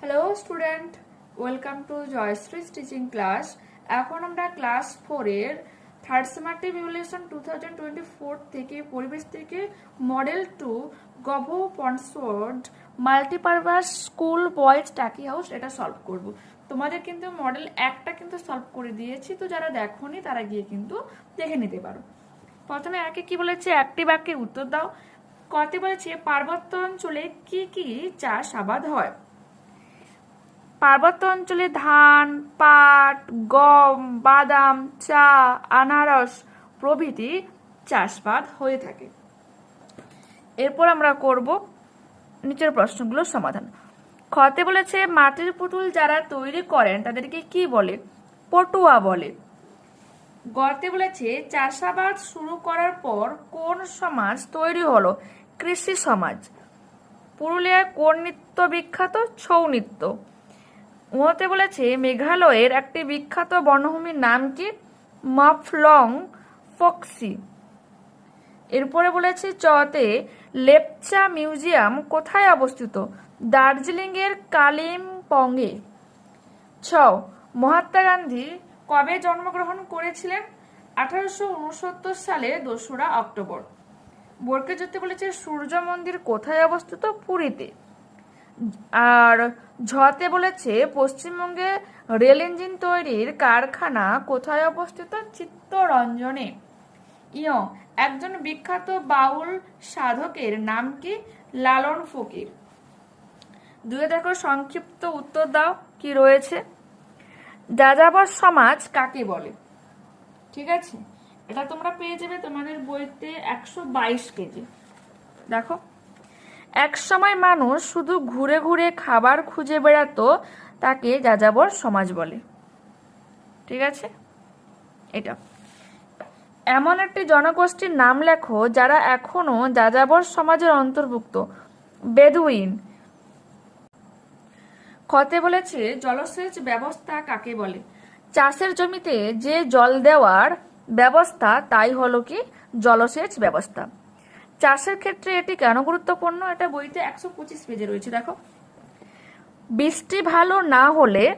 Hello student welcome to Joyshree teaching class এখন আমরা class ফোরের third summative evaluation two thousand twenty four থেকে পরিবেশ থেকে model to gov পন্সওয়ার্ড multipurpose school boys Taki house এটা solve করব। তোমাদের কিন্তু মডেল একটা কিন্তু সলভ করে দিয়েছি, তো যারা দেখোনি তারা গিয়ে কিন্তু দেখে নিতে পারো। প্রথমে একে কি বলেছে? একটি বাক্যের উত্তর দাও। কতে বলেছে, পার্বত্য অঞ্চলে কি কি চাষ আবাদ হয়? পার্বত্য অঞ্চলে ধান, পাট, গম, বাদাম, চা, আনারস প্রভৃতি চাষবাদ হয়ে থাকে। এরপর আমরা করব নিচের প্রশ্নগুলোর সমাধান। খতে বলেছে, মাটির পুতুল যারা তৈরি করেন তাদেরকে কি বলে? পটুয়া বলে। গতে বলেছে, চাষাবাদ শুরু করার পর কোন সমাজ তৈরি হলো? কৃষি সমাজ। পুরুলিয়ার কোন নৃত্য বিখ্যাত? ছৌ নৃত্য। উহতে বলেছে, মেঘালয়ের একটি বিখ্যাত বনভূমির নাম কি? মাফলং ফক্সি। এরপরে বলেছে, চতে লেপচা মিউজিয়াম কোথায় অবস্থিত? দার্জিলিং এর কালিম্পংয়ে। ছ, মহাত্মা গান্ধী কবে জন্মগ্রহণ করেছিলেন? আঠারোশো উনসত্তর সালে দোসরা অক্টোবর। বোরকে যেতে বলেছে, সূর্য মন্দির কোথায় অবস্থিত? পুরীতে। আর ঝতে বলেছে পশ্চিমবঙ্গে রেল ইঞ্জিন তৈরির কারখানা কোথায় অবস্থিত? চিত্তরঞ্জনে। ইয়, একজন বিখ্যাত বাউল সাধকের নাম কি? লালন ফকির। দুয়ে দেখো সংক্ষিপ্ত উত্তর দাও, কি রয়েছে? যাযাবর সমাজ কাকে বলে? ঠিক আছে? এটা তোমরা পেয়ে যাবে তোমাদের বইতে একশো বাইশ কেজি। দেখো। এক সময় মানুষ শুধু ঘুরে ঘুরে খাবার খুঁজে বেড়াতো, তাকে যাযাবর সমাজ বলে। ঠিক আছে? এটা। এমন একটি জনগোষ্ঠীর নাম লেখো, যারা এখনও যাযাবর সমাজের অন্তর্ভুক্ত। বেদুইন। খতে বলেছে, জলসেচ ব্যবস্থা কাকে বলে? চাষের জমিতে যে জল দেওয়ার ব্যবস্থা, তাই হলো কি? জলসেচ ব্যবস্থা। চাষের ক্ষেত্রে এটি কেন গুরুত্বপূর্ণ? এটা বইতে একশো পঁচিশ পেজে রয়েছে, দেখো। বৃষ্টি ভালো না হলে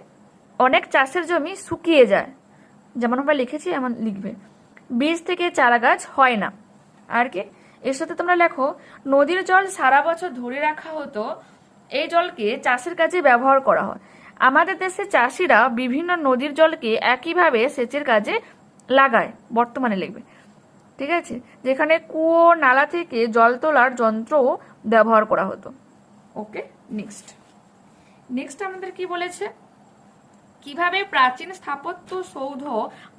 অনেক চাষের জমি শুকিয়ে যায়। যেমন আমরা লিখেছি, এমন লিখবে। বীজ থেকে চারা গাছ হয় না। আর কি? এর সাথে তোমরা লেখো, নদীর জল সারা বছর ধরে রাখা হতো, এই জলকে চাষের কাজে ব্যবহার করা হয়। আমাদের দেশে চাষিরা বিভিন্ন নদীর জলকে একইভাবে সেচের কাজে লাগায়, বর্তমানে লিখবে। ঠিক আছে? যেখানে কুয়ো নালা থেকে জল তোলার যন্ত্রও ব্যবহার করা হতো। ওকে নেক্সট নেক্সট আমাদের কি বলেছে? কীভাবে প্রাচীন স্থাপত্য সৌধ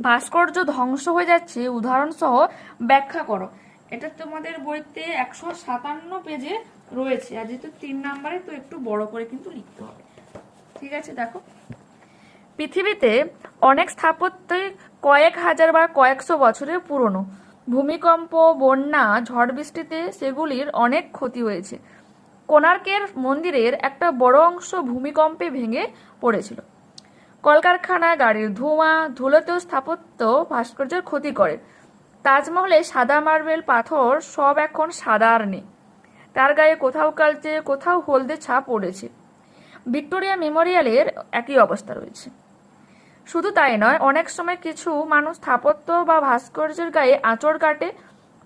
ভাস্কর্য ধ্বংস হয়ে যাচ্ছে উদাহরণ সহ ব্যাখ্যা করো। এটা তোমাদের বইতে একশো সাতান্ন পেজে রয়েছে, আর যেহেতু তিন নাম্বারে, তো একটু বড় করে কিন্তু লিখতে হবে। ঠিক আছে, দেখো। পৃথিবীতে অনেক স্থাপত্যই কয়েক হাজার বা কয়েকশো বছরের পুরনো। ভূমিকম্প, বন্যা, ঝড় বৃষ্টিতে সেগুলির অনেক ক্ষতি হয়েছে। কোণার্কের মন্দিরের একটা বড় অংশ ভূমিকম্পে ভেঙে পড়েছিল। কলকারখানা, গাড়ির ধোঁয়া, ধুলোতেও স্থাপত্য ভাস্কর্যের ক্ষতি করে। তাজমহলে সাদা মার্বেল পাথর সব এখন সাদা আর নেই। তার গায়ে কোথাও কালচে, কোথাও হলদে ছাপ পড়েছে। ভিক্টোরিয়া মেমোরিয়ালের একই অবস্থা রয়েছে। শুধু তাই নয়, অনেক সময় কিছু মানুষ স্থাপত্য বা ভাস্কর্যের গায়ে আঁচড় কাটে,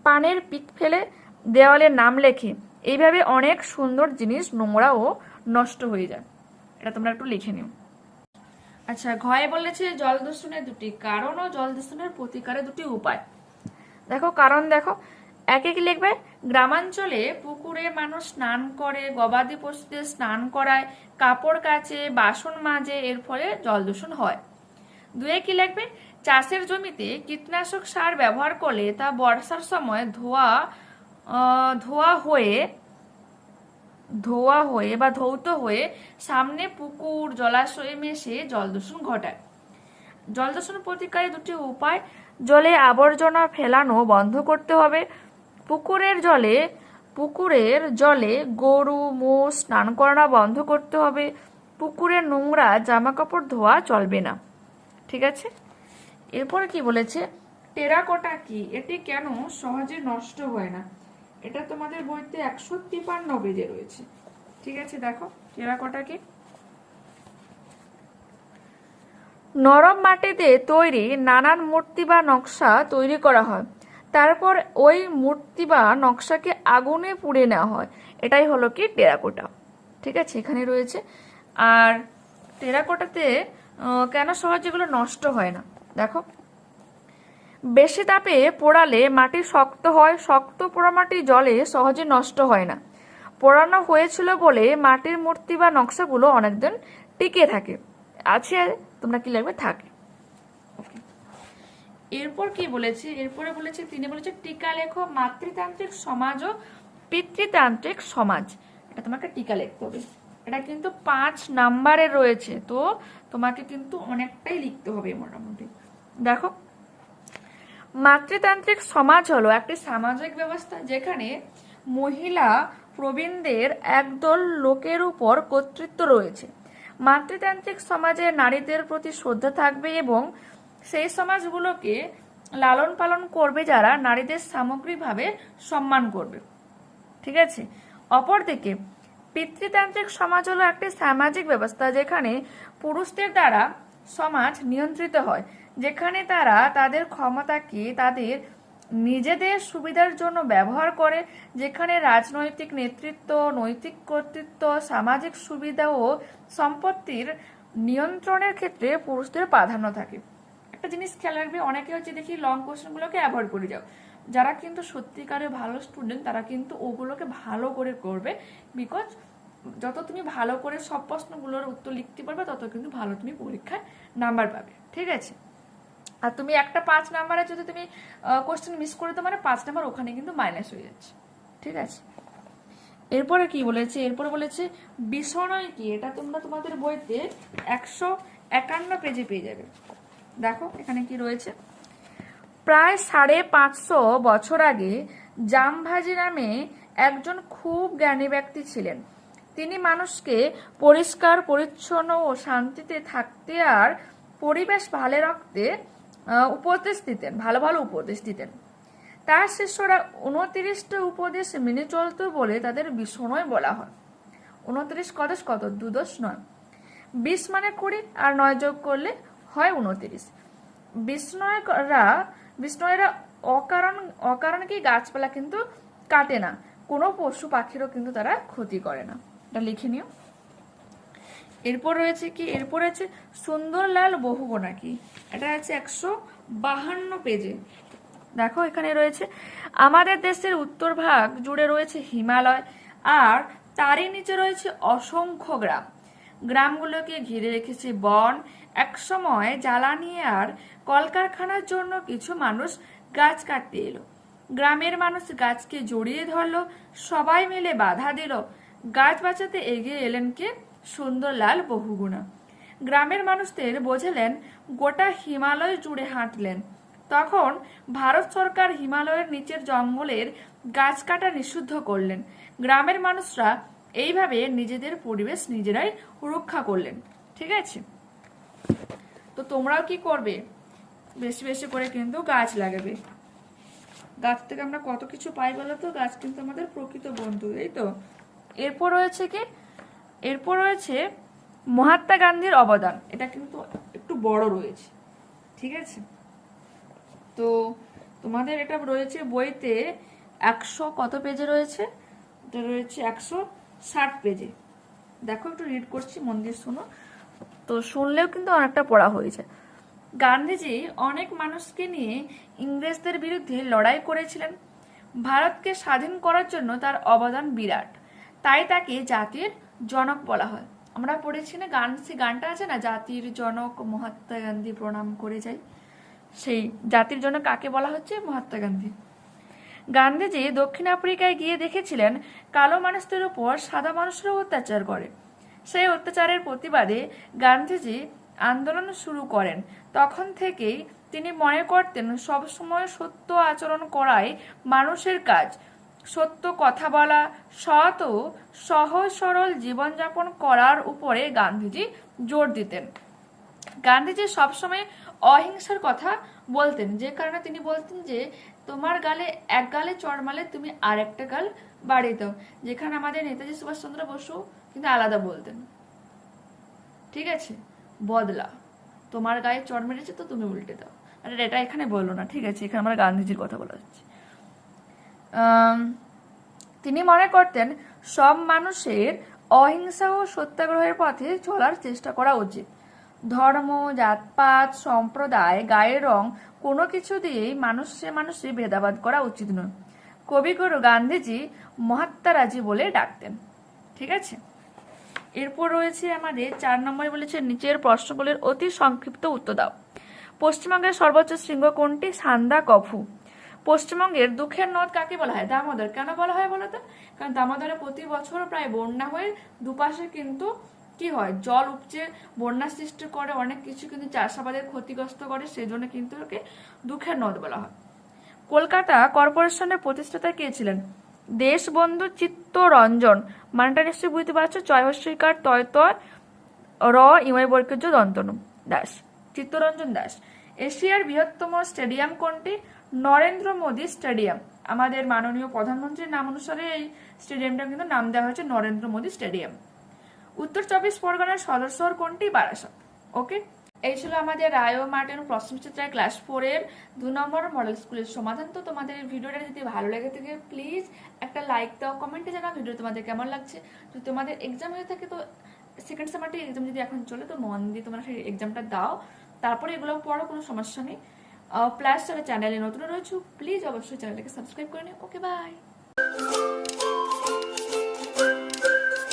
পানের পিক ফেলে দেওয়ালের নাম লেখে। এইভাবে অনেক সুন্দর জিনিস নোংরা ও নষ্ট হয়ে যায়। এটা তোমরা একটু লিখে নিও। আচ্ছা ঘয়ে বলেছে জল দূষণের দুটি কারণ ও জল দূষণের প্রতিকারের দুটি উপায়। দেখো, কারণ দেখো। এক কি লিখবে, গ্রামাঞ্চলে পুকুরে মানুষ স্নান করে, গবাদি পশুদের স্নান করায়, কাপড় কাচে, বাসন মাজে, এর ফলে জল দূষণ হয়। দুয়ে কি লিখবে চাষের জমিতে কীটনাশক সার ব্যবহার করলে তা বর্ষার সময় ধোয়া ধোয়া হয়ে ধোয়া হয়ে বা ধৌত হয়ে সামনে পুকুর, জলাশয়ে মেশে জল দূষণ ঘটায়। জল দূষণ প্রতিকারে দুটি উপায়, জলে আবর্জনা ফেলানো বন্ধ করতে হবে। পুকুরের জলে পুকুরের জলে গরু, মোষ, স্নান করানো বন্ধ করতে হবে। পুকুরের নোংরা জামা কাপড় ধোয়া চলবে না। ঠিক আছে? এরপরে কি বলেছে? টেরাকোটা কি? এটি কেন সহজে নষ্ট হয় না? এটা তোমাদের বইতে একশো তিপান্ন পেজে রয়েছে। ঠিক আছে, দেখো, টেরাকোটা কি? নরম মাটিতে তৈরি নানান মূর্তি বা নকশা তৈরি করা হয়। তারপর ওই মূর্তি বা নকশাকে আগুনে পুড়ে নেওয়া হয়। এটাই হলো কি? টেরাকোটা। ঠিক আছে, এখানে রয়েছে। আর টেরাকোটাতে কেন সহজে এগুলো নষ্ট হয় না? দেখো। বেশি তাপে পোড়ালে মাটি শক্ত হয়, শক্ত পোড়ামাটি জলে সহজে নষ্ট হয় না। পোড়ানো হয়েছিল বলে মাটির মূর্তি বা নকশাগুলো অনেকদিন টিকে থাকে। আছে, তোমরা কি লাগবে? থাকে। এরপর কি বলেছে? এরপরে বলেছে, তিনি বলেছে, টিকা লেখো, মাতৃতান্ত্রিক সমাজ ও পিতৃতান্ত্রিক সমাজ। এটা তোমাকে টিকা লিখতে হবে। এটা কিন্তু পাঁচ নাম্বারে রয়েছে, তো তোমাকে কিন্তু অনেকটাই লিখতে হবে মোটামুটি। দেখো, মাতৃতান্ত্রিক সমাজ হলো একটি সামাজিক ব্যবস্থা যেখানে মহিলা প্রবীণদের একদল লোকের উপর কর্তৃত্ব রয়েছে। মাতৃতান্ত্রিক সমাজে নারীদের প্রতি শ্রদ্ধা থাকবে এবং সেই সমাজগুলোকে লালন পালন করবে যারা নারীদের সামগ্রিকভাবে সম্মান করবে। ঠিক আছে? অপরদিকে পিতৃতান্ত্রিক সমাজ হলো একটি সামাজিক ব্যবস্থা যেখানে পুরুষদের দ্বারা সমাজ নিয়ন্ত্রিত হয়, যেখানে তারা তাদের ক্ষমতাকে তাদের নিজেদের সুবিধার জন্য ব্যবহার করে, যেখানে রাজনৈতিক নেতৃত্ব, নৈতিক কর্তৃত্ব, সামাজিক সুবিধা ও সম্পত্তির নিয়ন্ত্রণের ক্ষেত্রে পুরুষদের প্রাধান্য থাকে। একটা জিনিস খেয়াল রাখবে, অনেকে হচ্ছে দেখি লং কোশ্চেনগুলোকে অ্যাভয়েড করে যাও। যারা কিন্তু সত্যিকারের ভালো স্টুডেন্ট তারা কিন্তু ওগুলোকে ভালো করে করবে বিকজ যত তুমি ভালো করে সব প্রশ্নগুলোর উত্তর লিখতে পারবে, তত কিন্তু ভালো তুমি পরীক্ষায় নাম্বার পাবে। ঠিক আছে? আর তুমি একটা পাঁচ নাম্বারে যদি তুমি কোশ্চেন মিস করে দাও মানে পাঁচ নাম্বার ওখানে কিন্তু মাইনাস হয়ে যাচ্ছে। ঠিক আছে? এরপরে কি বলেছে? এরপরে বলেছে, বিষণয় কি? এটা তোমরা তোমাদের বইতে একশো একান্ন পেজে পেয়ে যাবে। দেখো, এখানে কি রয়েছে? প্রায় সাড়ে পাঁচশো বছর আগে জামভাজি নামে একজন খুব জ্ঞানী ব্যক্তি ছিলেন। তিনি মানুষকে পরিষ্কার, পরিচ্ছন্ন ও শান্তিতে থাকতে আর পরিবেশ ভালো রাখতে উপদেশ দিতেন, ভালো ভালো উপদেশ দিতেন। তার শিষ্যরা উনত্রিশটা উপদেশ মেনে চলত বলে তাদের বিষ্ণয় বলা হয়। উনত্রিশ কদশ কত? দুদশ নয়। বিশ মানে কুড়ি আর নয় যোগ করলে হয় উনত্রিশ। বিষ্ণয়রা বিষ্ণয়রা অকারণ, অকারণকেই গাছপালা কিন্তু কাটে না। কোনো পশু পাখিরও কিন্তু তারা ক্ষতি করে না। এটা লিখে নিও। এরপর রয়েছে কি? এরপর আছে সুন্দরলাল বহুগুণা কি। এটা আছে একশো বাহান্ন পেজে। দেখো, এখানে রয়েছে, আমাদের দেশের উত্তর ভাগ জুড়ে রয়েছে হিমালয়, আর তারই নিচে রয়েছে অসংখ্য গ্রাম। গ্রামগুলোকে ঘিরে রেখেছে বন। একসময় জ্বালানি আর কলকারখানার জন্য কিছু মানুষ গাছ কাটতে এলো। গ্রামের মানুষ গাছকে জড়িয়ে ধরলো, সবাই মিলে বাধা দিল। গাছ বাঁচাতে এগিয়ে এলেন কে? সুন্দরলাল বহুগুণা। গ্রামের মানুষদের বোঝালেন, গোটা হিমালয় জুড়ে হাঁটলেন। তখন ভারত সরকার হিমালয়ের নিচের জঙ্গলের গাছ কাটা নিষিদ্ধ করলেন। গ্রামের মানুষরা এইভাবে নিজেদের পরিবেশ নিজেরাই রক্ষা করলেন। ঠিক আছে? তো তোমরাও কি করবে? বেশি বেশি করে কিন্তু গাছ লাগাবে। গাছ থেকে আমরা কত কিছু পাই বলো তো? গাছ কিন্তু আমাদের প্রকৃত বন্ধু, এই তো। এরপর রয়েছে কি? এরপর রয়েছে মহাত্মা গান্ধীর অবদান। এটা কিন্তু একটু বড় রয়েছে। ঠিক আছে? তো তোমাদের এটা রয়েছে বইতে একশো কত পেজে রয়েছে? এটা রয়েছে একশো ষাট পেজে। দেখো, একটু রিড করছি, মন দিয়ে শোনো। তো শুনলেও কিন্তু অনেকটা পড়া হয়েছে। গান্ধীজি অনেক মানুষকে নিয়ে ইংরেজদের বিরুদ্ধে লড়াই করেছিলেন। ভারতকে স্বাধীন করার জন্য তার অবদান বিরাট। তাই তাকে জাতির জনক বলা হয়। আমরা পড়েছি না, গান, সে গানটা আছে না, জাতির জনক মহাত্মা গান্ধী প্রণাম করে যাই। সেই জাতির জন্য কাকে বলা হচ্ছে? মহাত্মা গান্ধী। গান্ধীজি দক্ষিণ আফ্রিকায় গিয়ে দেখেছিলেন কালো মানুষদের উপর সাদা মানুষরা অত্যাচার করে। সেই অত্যাচারের প্রতিবাদে গান্ধীজি আন্দোলন শুরু করেন। তখন থেকেই তিনি মনে করতেন সবসময় সত্য আচরণ করাই মানুষের কাজ। সত্য কথা বলা, সৎ ও সহজ সরল জীবনযাপন করার উপরে গান্ধীজি জোর দিতেন। গান্ধীজি সবসময় অহিংসার কথা বলতেন, যে কারণে তিনি বলতেন যে তোমার গালে, এক গালে চড় মারলে তুমি আর একটা গাল বাড়িয়ে দাও। যেখানে আমাদের নেতাজি সুভাষচন্দ্র বসু কিন্তু আলাদা বলতেন। ঠিক আছে? বদলা। তোমার গায়ে চড় মেরেছে তো তুমি উল্টে দাও। আর এটা এখানে বলল না, ঠিক আছে? এখানে আমার গান্ধীজির কথা বলা হচ্ছে। তিনি মনে করতেন সব মানুষের অহিংসা ও সত্যাগ্রহের পথে চলার চেষ্টা করা উচিত। ধর্ম, জাতপাত, সম্প্রদায়, গায়ের রং, কোনো কিছু দিয়েই মানুষে মানুষে ভেদাভেদ করা উচিত নয়। কবিগুরু গান্ধীজি মহাত্মারাজি বলে ডাকতেন। ঠিক আছে? এরপর রয়েছে আমাদের চার নম্বরে বলেছে, নিচের প্রশ্নগুলির অতি সংক্ষিপ্ত উত্তর দাও। পশ্চিমবঙ্গের সর্বোচ্চ শৃঙ্গ কোনটি? সান্দা কফু পশ্চিমবঙ্গের দুঃখের নদ কাকে বলা হয়? দামোদর। কেন বলা হয় বলো তো? কারণ দামোদরে প্রতি বছর প্রায় বন্যা হয়ে দুপাশে কিন্তু কি হয়। জল উপচে বন্যা সৃষ্টি করে অনেক কিছু কিন্তু চাষাবাদের ক্ষতিগ্রস্ত করে, সেজন্য কিন্তু ওকে দুঃখের নদ বলা হয়। কলকাতা কর্পোরেশনের প্রতিষ্ঠাতা কে ছিলেন? দেশবন্ধু চিত্তরঞ্জন। মানটা নিশ্চয়ই বুঝতে পারছ? জয়হস্বীকার তয় তয় র, ইময় বর্গজ দন্তনু দাস। চিত্তরঞ্জন দাস। এশিয়ার বৃহত্তম স্টেডিয়াম কোনটি? নরেন্দ্র মোদী স্টেডিয়াম। আমাদের মাননীয় প্রধানমন্ত্রীর নাম অনুসারে এই স্টেডিয়ামটা কিন্তু নাম দেওয়া হয়েছে নরেন্দ্র মোদী স্টেডিয়াম। উত্তর চব্বিশ পরগনার সদর শহর কোনটি? বারাসত। ওকে এই ছিল আমাদের রায় ও মার্টিন প্রশ্নচিত্রায় ক্লাস ফোরের দু নম্বর মডেল স্কুলের সমাধান। তো তোমাদের এই ভিডিওটা যদি ভালো লেগে থাকে প্লিজ একটা লাইক দাও কমেন্টে জানাও ভিডিও তোমাদের কেমন লাগছে। যদি তোমাদের এক্সাম হয়ে থাকে, তো সেকেন্ড সেমারটি এক্সাম যদি এখন চলে, তো মন দিয়ে তোমরা সেই এক্সামটা দাও। তারপরে এগুলো পড়ো, কোনো সমস্যা নেই। প্লাস যারা চ্যানেলে নতুন রয়েছে প্লিজ অবশ্যই চ্যানেলটাকে সাবস্ক্রাইব করে নিও। Okay bye